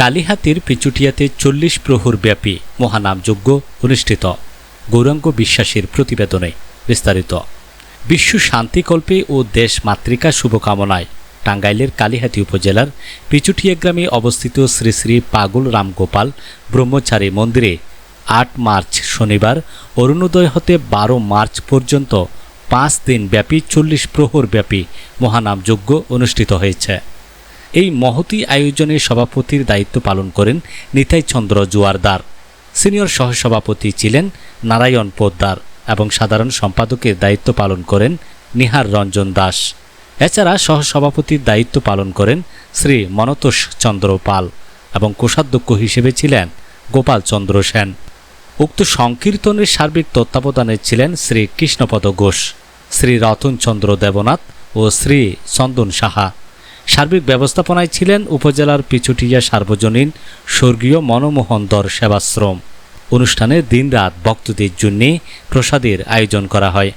কালীহাতির পিচুটিয়াতে চল্লিশ প্রহর ব্যাপী মহানামযজ্ঞ অনুষ্ঠিত। গৌরাঙ্গ বিশ্বাসের প্রতিবেদনে বিস্তারিত। বিশ্ব শান্তিকল্পে ও দেশ মাতৃকা শুভকামনায় টাঙ্গাইলের কালীহাতি উপজেলার পিচুটিয়া গ্রামে অবস্থিত শ্রী শ্রী পাগল রামগোপাল ব্রহ্মচারী মন্দিরে আট মার্চ শনিবার, অরুণোদয় হতে বারো মার্চ পর্যন্ত পাঁচ দিন ব্যাপী চল্লিশ প্রহর ব্যাপী মহানামযজ্ঞ অনুষ্ঠিত হয়েছে। এই মহতি আয়োজনে সভাপতির দায়িত্ব পালন করেন নিতাই চন্দ্র জুয়ারদার। সিনিয়র সহসভাপতি ছিলেন নারায়ণ পোদ্দার এবং সাধারণ সম্পাদকের দায়িত্ব পালন করেন নিহার রঞ্জন দাস। এছাড়া সহসভাপতির দায়িত্ব পালন করেন শ্রী মনতোষ চন্দ্র পাল এবং কোষাধ্যক্ষ হিসেবে ছিলেন গোপাল চন্দ্র সেন। উক্ত সংকীর্তনের সার্বিক তত্ত্বাবধানে ছিলেন শ্রী কৃষ্ণপদ ঘোষ, শ্রী রতনচন্দ্র দেবনাথ ও শ্রী চন্দন সাহা। সার্বিক ব্যবস্থাপনায় ছিলেন উপজেলার পিছুটিয়া সার্বজনীন স্বর্গীয় মনমোহন দর সেবাশ্রম। অনুষ্ঠানে দিনরাত ভক্তদের জন্যে প্রসাদের আয়োজন করা হয়।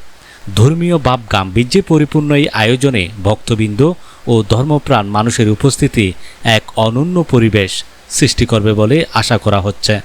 ধর্মীয় বাপ গাম্ভীর্যে পরিপূর্ণ এই আয়োজনে ভক্তবৃন্দ ও ধর্মপ্রাণ মানুষের উপস্থিতি এক অনন্য পরিবেশ সৃষ্টি করবে বলে আশা করা হচ্ছে।